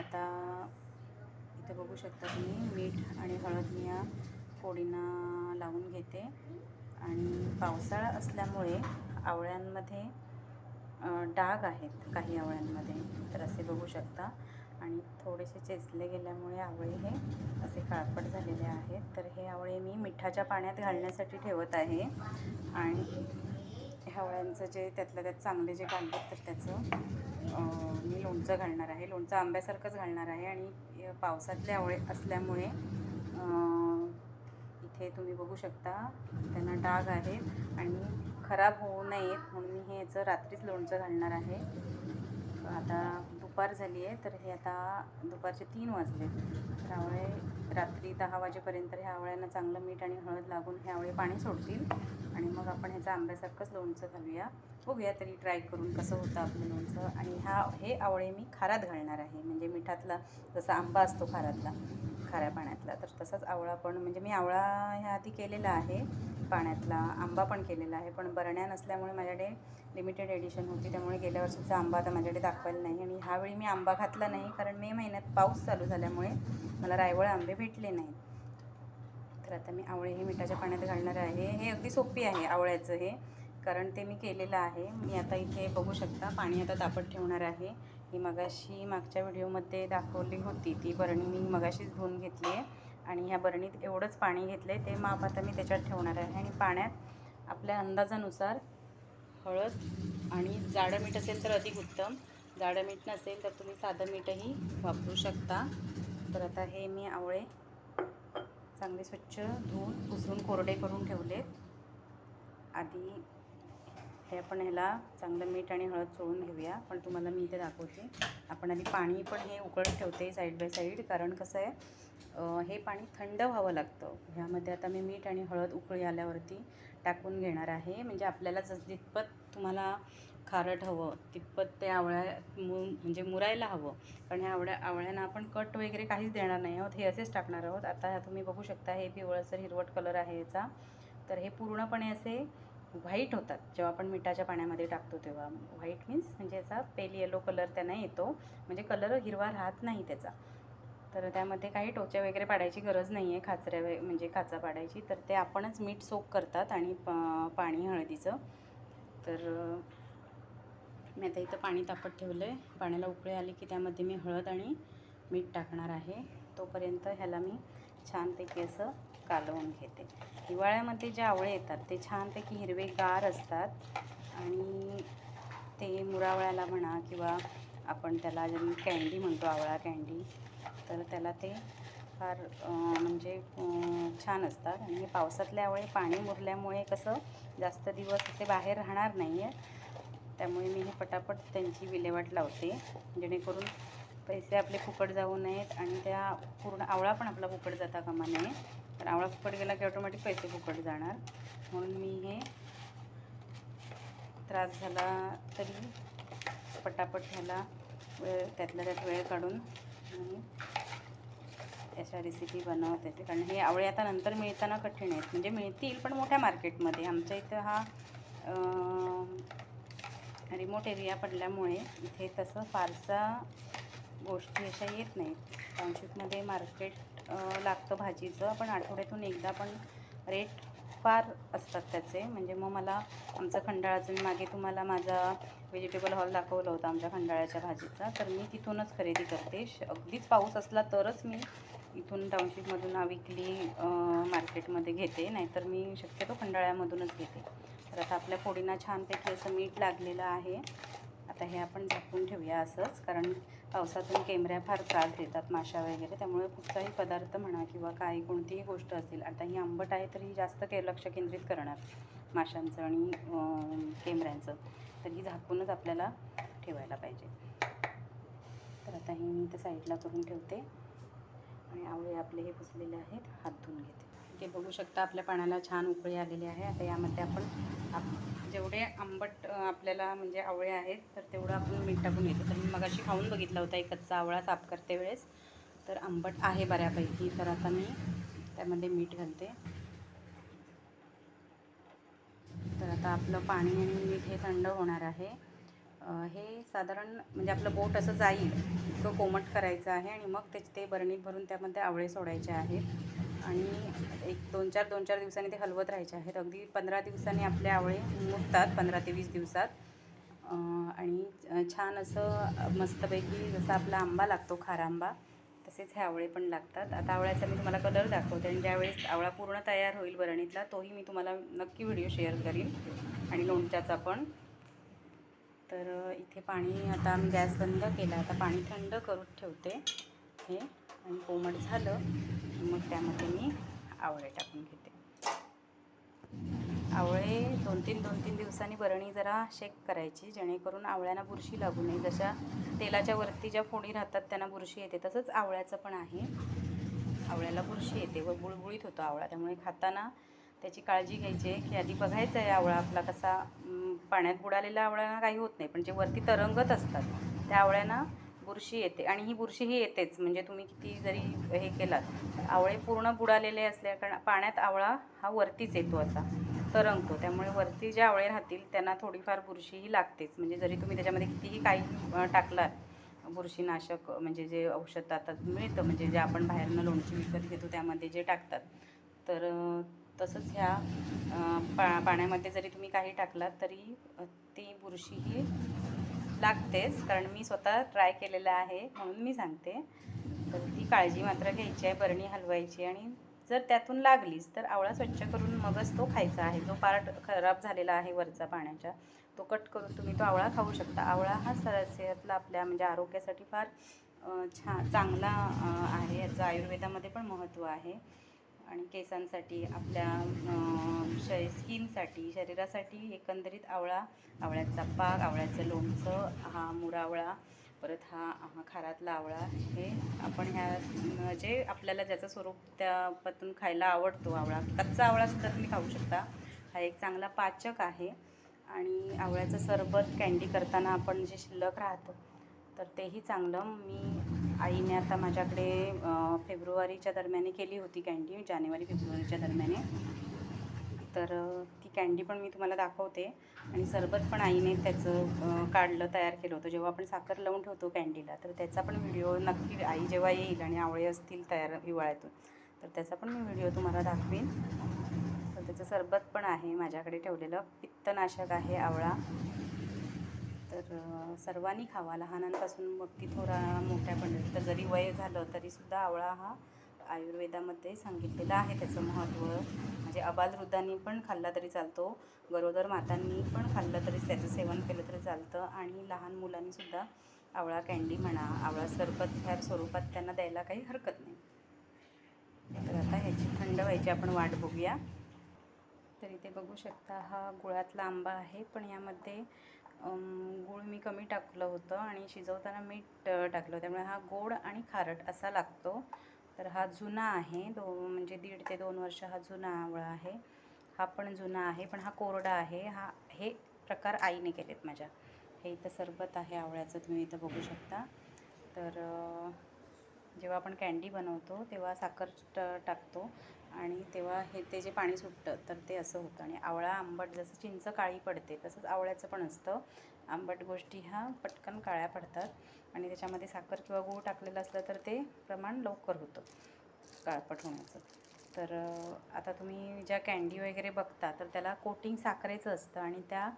आता इथं बघू शकता तुम्ही मीठ आणि हळद मी या फोडींना लावून घेते. आणि पावसाळा असल्यामुळे आवळ्यांमध्ये डाग आहेत काही आवळ्यांमध्ये तर असे बघू शकता. आणि थोडेसे चेचले गेल्यामुळे आवळे हे असे काळपट झालेले आहेत. तर हे आवळे मी मिठाच्या पाण्यात घालण्यासाठी ठेवत आहे. आणि ह्या आवळ्यांचं जे त्यातलं त्यात चांगले जे काढलेत तर त्याचं मी लोणचं घालणार आहे. लोणचं आंब्यासारखंच घालणार आहे आणि पावसातले आवळे असल्यामुळे इथे तुम्ही बघू शकता त्यांना डाग आहेत आणि खराब होऊ नयेत म्हणून मी हे याचं रात्रीच लोणचं घालणार आहे. आता दुपार झाली आहे तर हे आता दुपारचे तीन वाजले. त्यामुळे रात्री दहा वाजेपर्यंत ह्या आवळ्यांना चांगलं मीठ आणि हळद लागून हे आवळे पाणी सोडतील. आणि मग आपण ह्याचं आंब्यासारखंच लोणचं घालूया. बघूया तरी ट्राय करून कसं होतं आपलं लोणचं. आणि ह्या हे आवळे मी खारात घालणार आहे. म्हणजे मिठातला जसा आंबा असतो खारातला खाऱ्या पाण्यातला. तर तसाच आवळा पण म्हणजे मी आवळा ह्या आधी केलेला आहे पाण्यातला आंबा पण केलेला आहे. पण बरण्या नसल्यामुळे माझ्याकडे लिमिटेड एडिशन होती. त्यामुळे गेल्या वर्षीचा आंबा आता माझ्याकडे दाखवायला नाही. आणि ह्यावेळी मी आंबा घातला नाही कारण मे महिन्यात पाऊस चालू झाल्यामुळे मला रायवळ आंबे भेटले नाहीत. तर आता मी आवळे हे मिठाच्या पाण्यात घालणार आहे. हे अगदी सोपी आहे आवळ्याचं हे कारण ते मी केलेलं आहे. मी आता इथे बघू शकता पाणी आता तापत ठेवणार आहे. ही मगाशी मागच्या व्हिडिओमध्ये दाखवली होती. ती बरणी मी मगाशीच धुवून घेतली आहे आणि ह्या बरणीत एवढंच पाणी घेतलं आहे ते माप आता मी त्याच्यात ठेवणार आहे. आणि पाण्यात आपल्या अंदाजानुसार हळद आणि जाडं मीठ असेल तर अधिक उत्तम. जाडं मीठ नसेल तर तुम्ही साधं मीठही वापरू शकता. तर आता हे मी आवळे चांगले स्वच्छ धुवून पुसून कोरडे करून ठेवलेत. आधी हे आपण ह्याला चांगलं मीठ आणि हळद चोळून घेऊया. पण तुम्हाला मी इथे दाखवते. आपण आधी पाणी पण हे उकळत ठेवते साईड बाय साईड कारण कसं आहे हे पाणी थंड व्हावं लागतं. ह्यामध्ये आता मी मीठ आणि हळद उकळी आल्यावरती टाकून घेणार आहे. म्हणजे आपल्याला जस जितपत तुम्हाला खारट हवं तितपत ते आवळ्या मु म्हणजे मुरायला हवं. पण ह्या आवळ्या आवळ्यांना आपण कट वगैरे काहीच देणार नाही आहोत. हे असेच टाकणार आहोत. आता ह्या तुम्ही बघू शकता हे पिवळसर हिरवट कलर आहे याचा. तर हे पूर्णपणे असे व्हाईट होतात. जेव्हा आपण मिठाच्या पाण्यामध्ये टाकतो तेव्हा. व्हाईट मीन्स म्हणजे याचा पेल येलो कलर त्यांना येतो. म्हणजे कलर हिरवा राहत नाही त्याचा. तर त्यामध्ये काही टोच्या वगैरे पाडायची गरज नाही आहे खाचऱ्या वे म्हणजे खाचा पाडायची. तर ते आपणच मीठ सोक करतात आणि प पाणी हळदीचं. तर मी आता इथं पाणी तापत ठेवलं आहे पाण्याला उकळी आली की त्यामध्ये मी हळद आणि मीठ टाकणार आहे. तोपर्यंत ह्याला मी छानपैकी असं कालवून घेते. हिवाळ्यामध्ये जे आवळे येतात ते छानपैकी हिरवेगार असतात आणि ते मुरावळ्याला म्हणा किंवा आपण त्याला जे कँडी म्हणतो आवळा कँडी तर त्याला ते फार म्हणजे छान असतात. आणि हे पावसातले आवळे पाणी मुरल्यामुळे कसं जास्त दिवस असे बाहेर राहणार नाही आहे त्यामुळे मी हे पटापट त्यांची विल्हेवाट लावते. जेणेकरून पैसे आपले फुकट जाऊ नयेत आणि त्या पूर्ण आवळा पण आपला फुकट जाता कामा नये. तर आवळा फुकट गेला की ऑटोमॅटिक पैसे फुकट जाणार. म्हणून मी हे त्रास झाला तरी पटापट ह्याला वेळ त्यातल्या त्यात वेळ काढून त्याच्या अशा रेसिपी बनवत येते. कारण हे आवळे आता नंतर मिळताना कठीण आहेत. म्हणजे मिळतील पण मोठ्या मार्केटमध्ये आमच्या इथं हा रिमोट एरिया पडल्यामुळे इथे तसं फारसा गोष्टी अशा येत नाहीत. टाउनशिपमध्ये मार्केट लागतं भाजीचं. पण आठवड्यातून एकदा पण रेट फार असतात त्याचे. म्हणजे मग मला आमचं खंडाळाचं मी मागे तुम्हाला माझा व्हेजिटेबल हॉल दाखवला होता आमच्या खंडाळ्याच्या भाजीचा. तर मी तिथूनच खरेदी करते. श अगदीच पाऊस असला तरच मी इथून टाउनशिपमधून विकली मार्केटमध्ये घेते. नाहीतर मी शक्यतो खंडाळ्यामधूनच घेते. तर आता आपल्या फोडींना छानपैकी असं मीठ लागलेलं आहे. आता हे आपण झाकून ठेवूया असंच. कारण पावसातून केमऱ्या फार त्रास देतात माशा वगैरे. त्यामुळे कुठचाही पदार्थ म्हणा किंवा काही कोणतीही गोष्ट असेल आता ही आंबट आहे तर ही जास्त के लक्ष केंद्रित करणार माशांचं आणि केमऱ्यांचं तर ही झाकूनच आपल्याला ठेवायला पाहिजे. तर आता ही मी इथं साईडला करून ठेवते. आणि आवळे आपले हे पुसलेले आहेत हात धुवून घेते. हे बघू शकता आपल्या पाण्याला छान उकळी आलेली आहे. आता यामध्ये आपण जेवढे आंबट आपल्याला म्हणजे आवळे आहेत तर तेवढं आपण मीठ टाकून घेतो. तर मी मगाशी खाऊन बघितला होता एक कच्चा आवळा साफ करते वेळेस. तर आंबट आहे बऱ्यापैकी. तर आता मी त्यामध्ये मीठ घालते. तर आता आपलं पाणी आणि मीठ हे थंड होणार आहे. हे साधारण म्हणजे आपलं बोट असं जाईल इतकं कोमट करायचं आहे आणि मग त्याचे ते बरणीत भरून त्यामध्ये आवळे सोडायचे आहेत. आणि एक दोन चार दोन चार दिवसांनी ते हलवत राहायचे आहेत. अगदी पंधरा दिवसांनी आपले आवळे मुटतात पंधरा ते वीस दिवसात. आणि छान असं मस्तपैकी जसा आपला आंबा लागतो खारा आंबा तसेच हे आवळे पण लागतात. आता आवळ्याचा मी तुम्हाला कलर दाखवते आणि ज्यावेळेस आवळा पूर्ण तयार होईल बरणीतला तोही मी तुम्हाला नक्की व्हिडिओ शेअर करीन. आणि लोणच्याचा पण. तर इथे पाणी आता मी गॅस बंद केला. आता पाणी थंड करून ठेवते. हे आणि कोमट झालं. मग त्यामध्ये मी आवळे टाकून घेते. आवळे दोन तीन दोन तीन दिवसांनी बरणी जरा शेक करायची जेणेकरून आवळ्यांना बुरशी लागू नये. जशा तेलाच्या वरती ज्या फोडी राहतात त्यांना बुरशी येते तसंच आवळ्याचं पण आहे. आवळ्याला बुरशी येते व बुळबुळीत होतो आवळा. त्यामुळे खाताना त्याची काळजी घ्यायची आहे की आधी बघायचं आहे आवळा आपला कसा पाण्यात बुडालेल्या आवळ्यांना काही होत नाही पण जे वरती तरंगत असतात त्या आवळ्यांना बुरशी येते आणि ही बुरशी ही येतेच. म्हणजे तुम्ही किती जरी हे केलात आवळे पूर्ण बुडालेले असल्या कारण पाण्यात आवळा हा वरतीच येतो असा तरंगतो. त्यामुळे वरती जे आवळे राहतील त्यांना थोडीफार बुरशी ही लागतेच. म्हणजे जरी तुम्ही त्याच्यामध्ये कितीही काही टाकलात बुरशीनाशक म्हणजे जे औषध आता मिळतं म्हणजे जे आपण बाहेरनं लोणची विकत घेतो त्यामध्ये जे टाकतात तर तसंच ह्या पा पाण्यामध्ये जरी तुम्ही काही टाकलात तरी ती बुरशी ही लागतेच कारण मी स्वतः ट्राय केलेलं आहे म्हणून मी सांगते. तर ती काळजी मात्र घ्यायची आहे बरणी हलवायची आणि जर त्यातून लागलीच तर आवळा स्वच्छ करून मगच तो खायचा आहे. जो पार्ट खराब झालेला आहे वरचा पाण्याच्या तो कट करून तुम्ही तो आवळा खाऊ शकता. आवळा हा स- सेहतला आपल्या म्हणजे आरोग्यासाठी फार छा छान चांगला आहे. याचं आयुर्वेदामध्ये पण महत्त्व आहे. आणि केसांसाठी आपल्या शरी श स्किनसाठी शरीरासाठी एकंदरीत आवळा आवळ्याचा पाक आवळ्याचं लोणचं हा मुरावळा परत हा हा खारातला आवळा हे आपण ह्या जे आपल्याला ज्याचं स्वरूप त्यापासून खायला आवडतो आवळा कच्चा आवळासुद्धा तुम्ही खाऊ शकता. हा एक चांगला पाचक आहे. आणि आवळ्याचं सरबत कँडी करताना आपण जे शिल्लक राहतं तर तेही चांगलं. मी आईने आता माझ्याकडे फेब्रुवारीच्या दरम्याने केली होती कँडी जानेवारी फेब्रुवारीच्या दरम्याने. तर ती कँडी पण मी तुम्हाला दाखवते. आणि सरबत पण आईने त्याचं काढलं तयार केलं होतं. जेव्हा आपण साखर लावून ठेवतो कँडीला तर त्याचा पण व्हिडिओ नक्की आई जेव्हा येईल आणि आवळे असतील तयार हिवाळ्यातून तर त्याचा पण मी व्हिडिओ तुम्हाला दाखवीन. तर त्याचं सरबत पण आहे माझ्याकडे ठेवलेलं. पित्तनाशक आहे आवळा. तर सर्वांनी खावा. लहानांपासून मग ती थोडा पंढरी तर जरी वय झालं तरीसुद्धा आवळा हा आयुर्वेदामध्ये सांगितलेला आहे त्याचं महत्त्व. म्हणजे अबालवृद्धांनी पण खाल्ला तरी चालतो. गरोदर मातांनी पण खाल्लं तरी त्याचं सेवन केलं तरी चालतं. आणि लहान मुलांनीसुद्धा आवळा कँडी म्हणा आवळा सरबत ह्या स्वरूपात त्यांना द्यायला काही हरकत नाही. तर आता ह्याची थंड व्हायची आपण वाट बघूया. तर इथे बघू शकता हा गुळातला आंबा आहे. पण यामध्ये गूळ मी कमी टाकलं होतं आणि शिजवताना मीठ अ, टाकलं त्यामुळे हा गोड आणि खारट असा लागतो. तर हा जुना आहे. दो म्हणजे दीड ते दोन वर्ष हा जुना आवळा आहे. हा पण जुना आहे पण हा कोरडा आहे. हा हे प्रकार आईने केलेत माझ्या. हे इथं सरबत आहे आवळ्याचं तुम्ही इथं बघू शकता. तर जेव्हा आपण कँडी बनवतो तेव्हा साखर ट टाकतो. आणि तेव्हा हे ते जे पाणी सुटतं तर ते असं होतं. आणि आवळा आंबट जसं चिंच काळी पडते तसंच आवळ्याचं पण असतं. आंबट गोष्टी ह्या पटकन काळ्या पडतात. आणि त्याच्यामध्ये साखर किंवा गूळ टाकलेलं असलं तर ते प्रमाण लवकर होतं काळपट होण्याचं. तर आता तुम्ही ज्या कँडी वगैरे बघता तर त्याला कोटिंग साखरेचं असतं. आणि त्या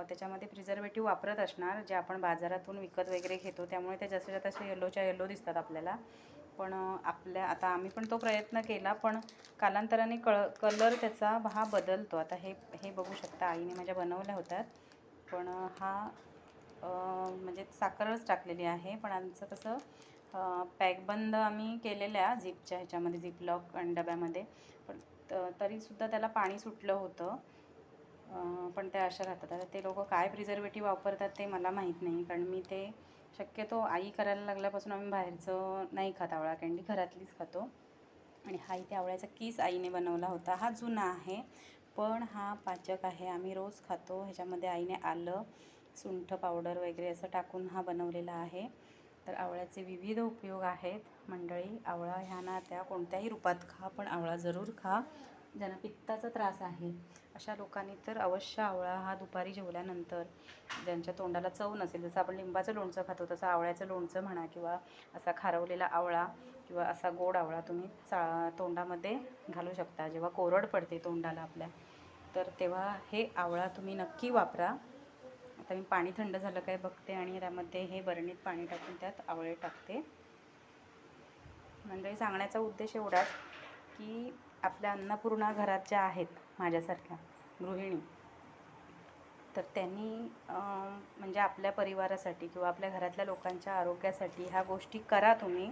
त्याच्यामध्ये प्रिझर्वेटिव्ह वापरत असणार जे आपण बाजारातून विकत वगैरे घेतो. त्यामुळे ते जसं तसे येलोच्या येलो दिसतात आपल्याला पण आपल्या आता आम्ही पण तो प्रयत्न केला पण कालांतराने कळ कलर त्याचा हा बदलतो. आता हे हे बघू शकता आईने माझ्या बनवल्या होत्या. पण हा म्हणजे साखरच टाकलेली आहे. पण आमचं कसं पॅकबंद आम्ही केलेल्या झिपच्या ह्याच्यामध्ये झिप लॉक आणि डब्यामध्ये. पण त- तरीसुद्धा त्याला पाणी सुटलं होतं. पण त्या अशा राहतात. आता ते लोक काय प्रिझर्वेटिव्ह वापरतात ते मला माहीत नाही. कारण मी ते शक्यतो आई करायला लागल्यापासून आम्ही बाहेरचं नाही खात आवळा कँडी घरातलीच खातो. आणि हा इथे आवळ्याचा किस आईने बनवला होता. हा जुना आहे पण हा पाचक आहे. आम्ही रोज खातो. ह्याच्यामध्ये आईने आलं सुंठ पावडर वगैरे असं टाकून हा बनवलेला आहे. तर आवळ्याचे विविध उपयोग आहेत. मंडळी आवळा ह्या ना त्या कोणत्याही रूपात खा पण आवळा जरूर खा. ज्यांना पित्ताचा त्रास आहे अशा लोकांनी तर अवश्य आवळा हा दुपारी जेवल्यानंतर ज्यांच्या तोंडाला चव नसेल जसं आपण लिंबाचं लोणचं खातो तसं आवळ्याचं लोणचं म्हणा किंवा असा खारवलेला आवळा किंवा असा गोड आवळा तुम्ही चा तोंडामध्ये घालू शकता. जेव्हा कोरड पडते तोंडाला आपल्या तर तेव्हा हे आवळा तुम्ही नक्की वापरा. आता मी पाणी थंड झालं काय बघते आणि त्यामध्ये हे बरणीत पाणी टाकून त्यात आवळे टाकते. मंडळी सांगण्याचा उद्देश एवढाच की आपल्या अन्नपूर्णा घरात ज्या आहेत माझ्यासारख्या गृहिणी. तर त्यांनी म्हणजे आपल्या परिवारासाठी किंवा आपल्या घरातल्या लोकांच्या आरोग्यासाठी ह्या गोष्टी करा तुम्ही.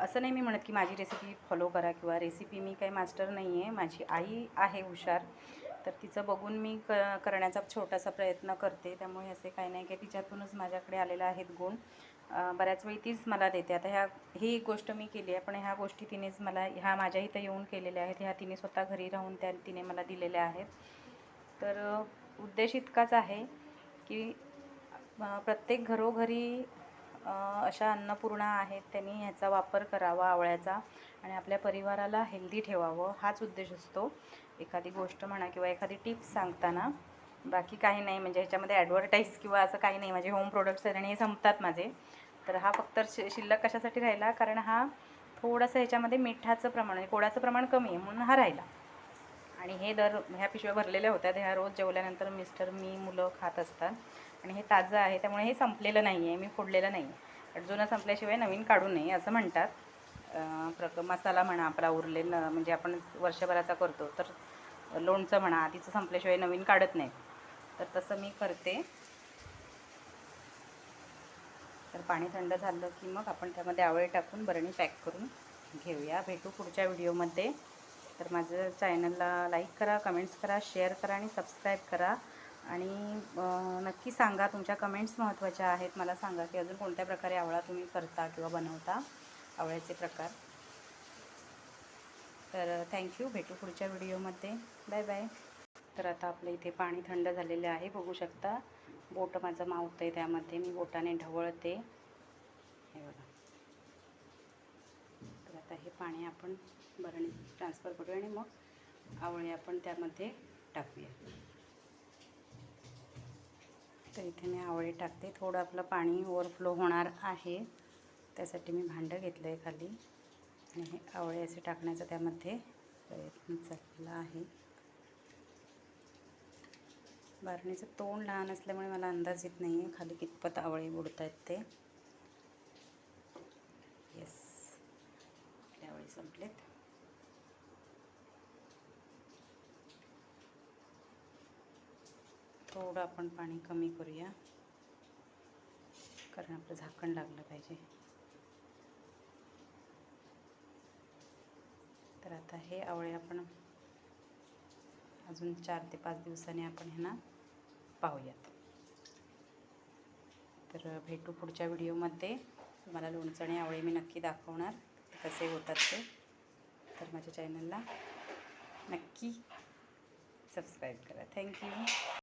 असं नाही मी म्हणत की माझी रेसिपी फॉलो करा किंवा रेसिपी मी काही मास्टर नाही आहे माझी आई आहे हुशार. तर तिचं बघून मी क करण्याचा छोटासा प्रयत्न करते. त्यामुळे असे काही नाही की तिच्यातूनच माझ्याकडे आलेलं आहेत गुण. बऱ्याच वेळी तीच मला देते. आता ह्या ही एक गोष्ट मी केली आहे पण ह्या गोष्टी तिनेच मला ह्या माझ्या इथं येऊन केलेल्या आहेत. ह्या तिने स्वतः घरी राहून त्या तिने मला दिलेल्या आहेत. तर उद्देश इतकाच आहे की प्रत्येक घरोघरी अशा अन्नपूर्णा आहेत त्यांनी ह्याचा वापर करावा आवळ्याचा आणि आपल्या परिवाराला हेल्दी ठेवावं. हाच उद्देश असतो. एखादी गोष्ट म्हणा किंवा एखादी टिप्स सांगताना बाकी काही नाही म्हणजे ह्याच्यामध्ये ॲडव्हर्टाईज किंवा असं काही नाही. माझे होम प्रोडक्ट्स आहेत आणि हे संपतात माझे. तर हा फक्त शि शिल्लक कशासाठी राहिला? कारण हा थोडंसं ह्याच्यामध्ये मिठाचं प्रमाण म्हणजे कोडाचं प्रमाण कमी आहे म्हणून हा राहिला. आणि हे दर ह्या पिशव्या भरलेल्या होत्या. ह्या रोज जेवल्यानंतर मिस्टर मी मुलं खात असतात. आणि हे ताजं आहे त्यामुळे हे संपलेलं नाही आहे मी फोडलेलं नाही आहे जुनं संपल्याशिवाय नवीन काढू नये असं म्हणतात. प्रक मसाला म्हणा आपला उरलेला म्हणजे आपण वर्षभराचा करतो तर लोणचं म्हणा आधीचं संपल्याशिवाय नवीन काढत नाही तर तसं मी करते. तर पाणी थंड झालं की मग आपण त्यामध्ये आवळे टाकून बरणी पॅक करून घेऊया. भेटू पुढच्या व्हिडिओमध्ये. तर माझं चॅनलला लाईक करा कमेंट्स करा शेअर करा आणि सबस्क्राईब करा. आणि नक्की सांगा तुमच्या कमेंट्स महत्त्वाच्या आहेत. मला सांगा की अजून कोणत्या प्रकारे आवळा तुम्ही करता किंवा बनवता. आवळ्याचे प्रकार. तर थँक्यू. भेटू पुढच्या व्हिडिओमध्ये. Bye bye. तर आता आपलं इथे पाणी थंड झालेलं आहे. बघू शकता बोट माझं मावतं आहे त्यामध्ये. मी बोटाने ढवळते. हे बघा. तर आता हे पाणी आपण बरणी ट्रान्सफर करूया आणि मग आवळे आपण त्यामध्ये टाकूया. तर इथे मी आवळे टाकते. थोडं आपलं पाणी ओव्हरफ्लो होणार आहे. त्यासाठी मी भांडं घेतलं आहे खाली. आणि हे आवळे असे टाकण्याचा त्यामध्ये प्रयत्न चाललेला आहे. बारणीचं तोंड लहान असल्यामुळे मला अंदाज येत नाही आहे खाली कितपत आवळे बुडत आहेत ते. येस आपल्या आवळे संपलेत. थोडं आपण पाणी कमी करूया. कारण आपलं झाकण लागलं पाहिजे. तर आता हे आवळे आपण अजून चार ते पाच दिवसांनी आपण ह्यांना पाहूयात. तर भेटू पुढच्या व्हिडिओमध्ये. तुम्हाला लोणचं आणि आवळे मी नक्की दाखवणार. कसे होतात ते. तर माझ्या चॅनलला नक्की सबस्क्राईब करा. थँक्यू.